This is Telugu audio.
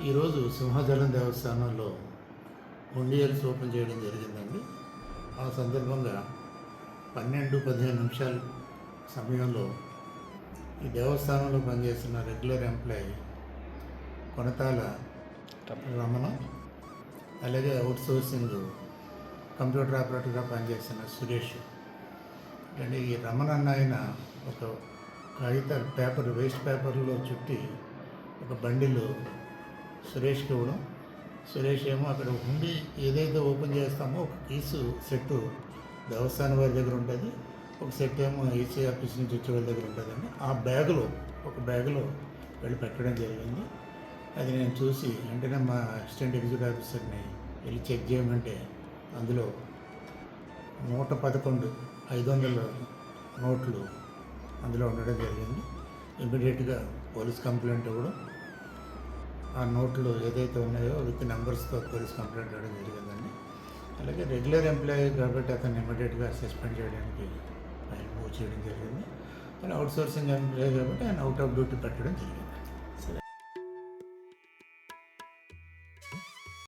ఈరోజు సింహాచలం దేవస్థానంలో ఉండియల్స్ ఓపెన్ చేయడం జరిగిందండి. ఆ సందర్భంగా పన్నెండు పదిహేను నిమిషాల సమయంలో ఈ దేవస్థానంలో పనిచేస్తున్న రెగ్యులర్ ఎంప్లాయీ కొనతాల రమణ. అలాగే అవుట్ సోర్సింగ్ కంప్యూటర్ ఆపరేటర్గా పనిచేస్తున్న సురేష్. అంటే ఈ రమణ ఆయన ఒక కాగితాలు పేపర్ వేస్ట్ పేపర్లో చుట్టి ఒక బండిలో సురేష్కి ఇవ్వడం. సురేష్ ఏమో అక్కడ ఉండి ఏదైతే ఓపెన్ చేస్తామో ఒక కేసు సెట్ దేవస్థానం వారి దగ్గర ఉంటుంది. ఒక సెట్ ఏమో ఈసీ ఆఫీస్ నుంచి వచ్చే వాళ్ళ దగ్గర ఉంటుందండి. ఆ బ్యాగులో ఒక బ్యాగులో వెళ్ళి పెట్టడం జరిగింది. అది నేను చూసి వెంటనే మా అసిస్టెంట్ ఎగ్జిక్యూటివ్ ఆఫీసర్ని వెళ్ళి చెక్ చేయమంటే అందులో నూట పదకొండు ఐదు వందల నోట్లు అందులో ఉండడం జరిగింది. ఇమీడియట్గా పోలీస్ కంప్లైంట్ ఇవ్వడం. ఆ నోట్లు ఏదైతే ఉన్నాయో విత్ నెంబర్స్తో పోలీస్ కంప్లైంట్ ఇవ్వడం జరిగిందండి. అలాగే రెగ్యులర్ ఎంప్లాయీ కాబట్టి అతను ఇమీడియట్గా సస్పెండ్ చేయడానికి ఆయన మూవ్ చేయడం జరిగింది. కానీ అవుట్ సోర్సింగ్ ఎంప్లాయీ కాబట్టి ఆయన అవుట్ ఆఫ్ డ్యూటీ పెట్టడం జరిగింది.